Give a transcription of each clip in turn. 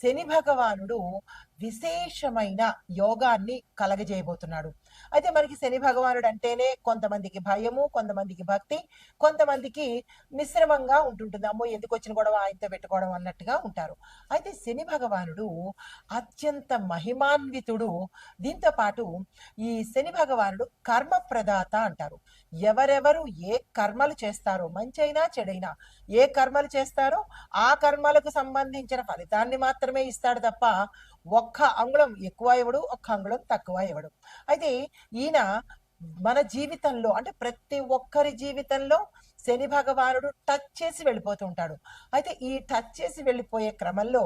శని భగవానుడు విశేషమైన యోగాన్ని కలగజేయబోతున్నాడు. అయితే మనకి శని భగవానుడు అంటేనే కొంతమందికి భయము కొంతమందికి భక్తి కొంతమందికి మిశ్రమంగా ఉంటుంటుంది. అమ్మో ఎందుకు వచ్చిన గొడవ? ఆయనతో పెట్టుకోవడం అన్నట్టుగా ఉంటారు. అయితే శని భగవానుడు అత్యంత మహిమాన్వితుడు. దీంతో పాటు ఈ శని భగవానుడు కర్మ ప్రదాత అంటారు. ఎవరెవరు ఏ కర్మలు చేస్తారో మంచైనా చెడైనా ఏ కర్మలు చేస్తారో ఆ కర్మలకు సంబంధించిన ఫలితాన్ని మాత్రం మాత్రమే ఇస్తాడు తప్ప ఒక్క అంగుళం ఎక్కువ ఇవ్వడు ఒక్క అంగుళం తక్కువ ఇవ్వడు. అయితే ఈయన మన జీవితంలో అంటే ప్రతి ఒక్కరి జీవితంలో శని భగవానుడు టచ్ చేసి వెళ్ళిపోతూ ఉంటాడు. అయితే ఈ టచ్ చేసి వెళ్ళిపోయే క్రమంలో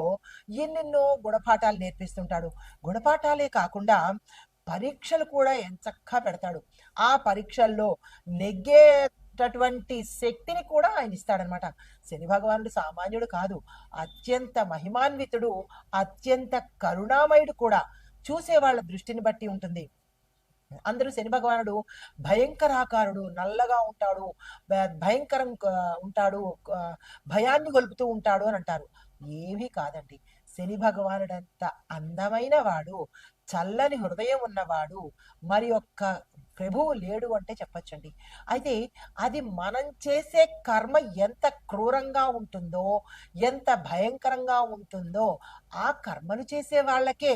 ఎన్నెన్నో గుణపాఠాలు నేర్పిస్తుంటాడు. గుణపాఠాలే కాకుండా పరీక్షలు కూడా ఎంచక్కా పెడతాడు. ఆ పరీక్షల్లో నెగ్గే అటువంటి శక్తిని కూడా ఆయన ఇస్తాడనమాట. శని భగవానుడు సామాన్యుడు కాదు. అత్యంత మహిమాన్వితుడు అత్యంత కరుణామయుడు కూడా. చూసే వాళ్ళ దృష్టిని బట్టి ఉంటుంది. అందరూ శని భగవానుడు భయంకరాకారుడు నల్లగా ఉంటాడు భయంకరం ఉంటాడు భయాన్ని గొలుపుతూ ఉంటాడు అని అంటారు. ఏమీ కాదండి. శని భగవానుడంత అందమైన వాడు. చల్లని హృదయం ఉన్నవాడు మరి ఒక్క ప్రభువు లేడు అంటే చెప్పచ్చండి. అయితే అది మనం చేసే కర్మ ఎంత క్రూరంగా ఉంటుందో ఎంత భయంకరంగా ఉంటుందో ఆ కర్మలు చేసే వాళ్ళకే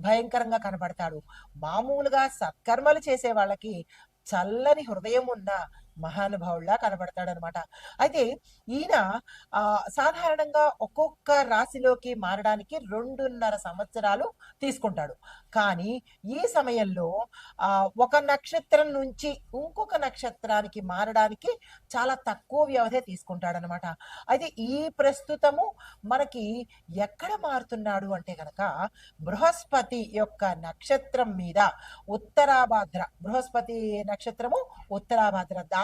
భయంకరంగా కనబడతాడు. మామూలుగా సత్కర్మలు చేసే వాళ్ళకి చల్లని హృదయం ఉన్న మహానుభావుల్లా కనబడతాడనమాట. అయితే ఈయన సాధారణంగా ఒక్కొక్క రాశిలోకి మారడానికి రెండున్నర సంవత్సరాలు తీసుకుంటాడు. కానీ ఈ సమయంలో ఒక నక్షత్రం నుంచి ఇంకొక నక్షత్రానికి మారడానికి చాలా తక్కువ వ్యవధి తీసుకుంటాడనమాట. అయితే ఈ ప్రస్తుతము మనకి ఎక్కడ మారుతున్నాడు అంటే కనుక బృహస్పతి యొక్క నక్షత్రం మీద ఉత్తరాభాద్ర బృహస్పతి నక్షత్రము ఉత్తరాభాద్ర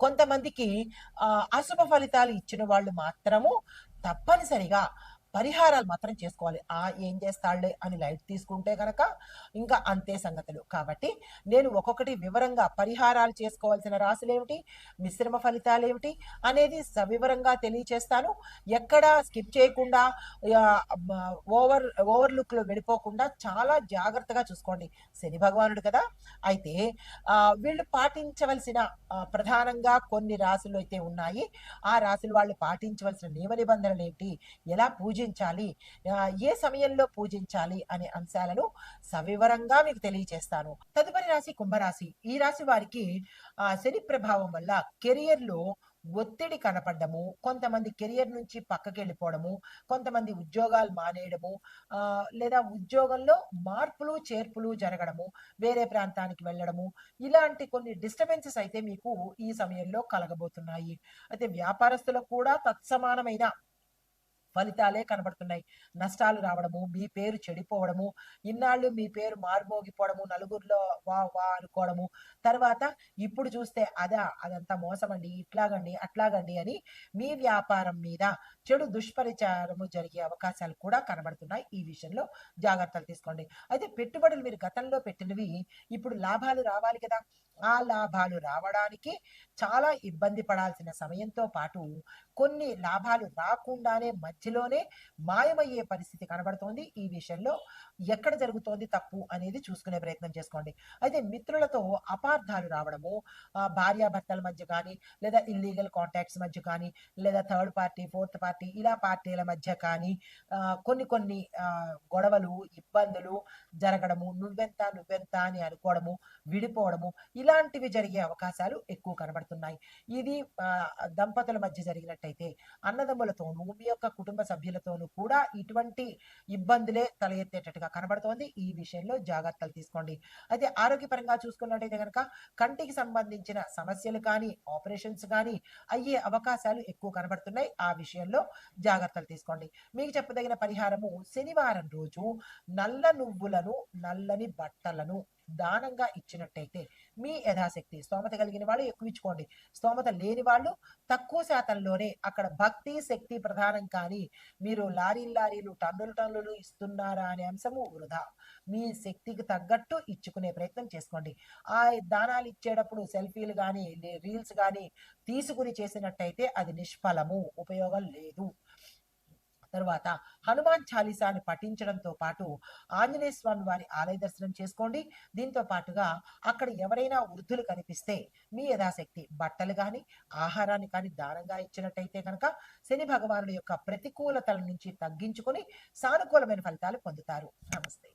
కొంతమందికి ఆ, అశుభ ఫలితాలు ఇచ్చిన వాళ్ళు మాత్రము తప్పనిసరిగా పరిహారాలు మాత్రం చేసుకోవాలి. ఆ ఏం చేస్తాడులే అని లైట్ తీసుకుంటే కనుక ఇంకా అంతే సంగతులు. కాబట్టి నేను ఒక్కొక్కటి వివరంగా పరిహారాలు చేసుకోవాల్సిన రాశులు ఏమిటి మిశ్రమ ఫలితాలు ఏమిటి అనేది సవివరంగా తెలియచేస్తాను. ఎక్కడా స్కిప్ చేయకుండా ఓవర్ ఓవర్లుక్లో వెళ్ళిపోకుండా చాలా జాగ్రత్తగా చూసుకోండి. శని భగవానుడు కదా. అయితే వీళ్ళు పాటించవలసిన ప్రధానంగా కొన్ని రాశులు అయితే ఉన్నాయి. ఆ రాశులు వాళ్ళు పాటించవలసిన నియమ నిబంధనలు ఏంటి ఎలా పూజ పూజించాలి. ఏ సమయంలో పూజించాలి అనే అంశాలను సవివరంగా మీకు తెలియజేస్తాను. తదుపరి రాశి కుంభరాశి. ఈ రాశి వారికి ఆ, శని ప్రభావం వల్ల కెరియర్లో ఒత్తిడి కనపడము కొంతమంది కెరియర్ నుంచి పక్కకి వెళ్ళిపోవడము కొంతమంది ఉద్యోగాలు మానేయడము ఆ, లేదా ఉద్యోగంలో మార్పులు చేర్పులు జరగడము వేరే ప్రాంతానికి వెళ్ళడము ఇలాంటి కొన్ని డిస్టర్బెన్సెస్ అయితే మీకు ఈ సమయంలో కలగబోతున్నాయి. అయితే వ్యాపారస్తులకు కూడా తత్సమానమైన ఫలితాలే కనబడుతున్నాయి. నష్టాలు రావడము మీ పేరు చెడిపోవడము ఇన్నాళ్ళు మీ పేరు మారుమోగిపోవడము నలుగురిలో వా వా అనుకోవడము. తర్వాత ఇప్పుడు చూస్తే అదా అదంతా మోసమండి ఇట్లాగండి అట్లాగండి అని మీ వ్యాపారం మీద చెడు దుష్పరిచారము జరిగే అవకాశాలు కూడా కనబడుతున్నాయి. ఈ విషయంలో జాగ్రత్తలు తీసుకోండి. అయితే పెట్టుబడులు మీరు గతంలో పెట్టినవి ఇప్పుడు లాభాలు రావాలి కదా. ఆ లాభాలు రావడానికి చాలా ఇబ్బంది పడాల్సిన సమయంతో పాటు కొన్ని లాభాలు రాకుండానే మధ్యలోనే మాయమయ్యే పరిస్థితి కనబడుతోంది. ఈ విషయంలో ఎక్కడ జరుగుతోంది తప్పు అనేది చూసుకునే ప్రయత్నం చేసుకోండి. అయితే మిత్రులతో అపార్థాలు రావడము భార్యాభర్తల మధ్య కానీ లేదా ఇల్లీగల్ కాంటాక్ట్స్ మధ్య కానీ లేదా థర్డ్ పార్టీ ఫోర్త్ పార్టీ ఇలా పార్టీల మధ్య కానీ కొన్ని కొన్ని గొడవలు ఇబ్బందులు జరగడము నువ్వెంత నువ్వెంత అని అనుకోవడము విడిపోవడము ఇలాంటివి జరిగే అవకాశాలు ఎక్కువ కనబడుతున్నాయి. ఇది దంపతుల మధ్య జరిగినట్టయితే అన్నదమ్ములతోనూ మీ యొక్క కుటుంబ సభ్యులతోనూ కూడా ఇటువంటి ఇబ్బందులే తల ఎత్తేటట్టుగా కనబడుతోంది. ఈ విషయంలో జాగ్రత్తలు తీసుకోండి. అయితే ఆరోగ్యపరంగా చూసుకున్నట్టయితే కనుక కంటికి సంబంధించిన సమస్యలు కానీ ఆపరేషన్స్ కానీ అయ్యే అవకాశాలు ఎక్కువ కనబడుతున్నాయి. ఆ విషయంలో జాగ్రత్తలు తీసుకోండి. మీకు చెప్పదగిన పరిహారము శనివారం రోజు నల్ల నువ్వులను నల్లని బట్టలను దానంగా ఇచ్చినట్టయితే మీ యథాశక్తి స్తోమత కలిగిన వాళ్ళు ఎక్కువ ఇచ్చుకోండి. స్తోమత లేని వాళ్ళు తక్కువ శాతంలోనే అక్కడ భక్తి శక్తి ప్రధానం కానీ మీరు లారీలు లారీలు టన్నులు టన్నులు ఇస్తున్నారా అనే అంశము వృధా. మీ శక్తికి తగ్గట్టు ఇచ్చుకునే ప్రయత్నం చేసుకోండి. ఆ దానాలు ఇచ్చేటప్పుడు సెల్ఫీలు కానీ రీల్స్ కానీ తీసుకుని చేసినట్టయితే అది నిష్ఫలము ఉపయోగం లేదు. తరువాత హనుమాన్ చాలీసాని పఠించడంతో పాటు ఆంజనేయ స్వామి వారి ఆలయ దర్శనం చేసుకోండి. దీంతో పాటుగా అక్కడ ఎవరైనా వృద్ధులు కనిపిస్తే మీ యథాశక్తి బట్టలు కానీ ఆహారాన్ని కానీ దానంగా ఇచ్చినట్టయితే కనుక శని భగవానుడి యొక్క ప్రతికూలతల నుంచి తగ్గించుకొని సానుకూలమైన ఫలితాలు పొందుతారు. నమస్తే.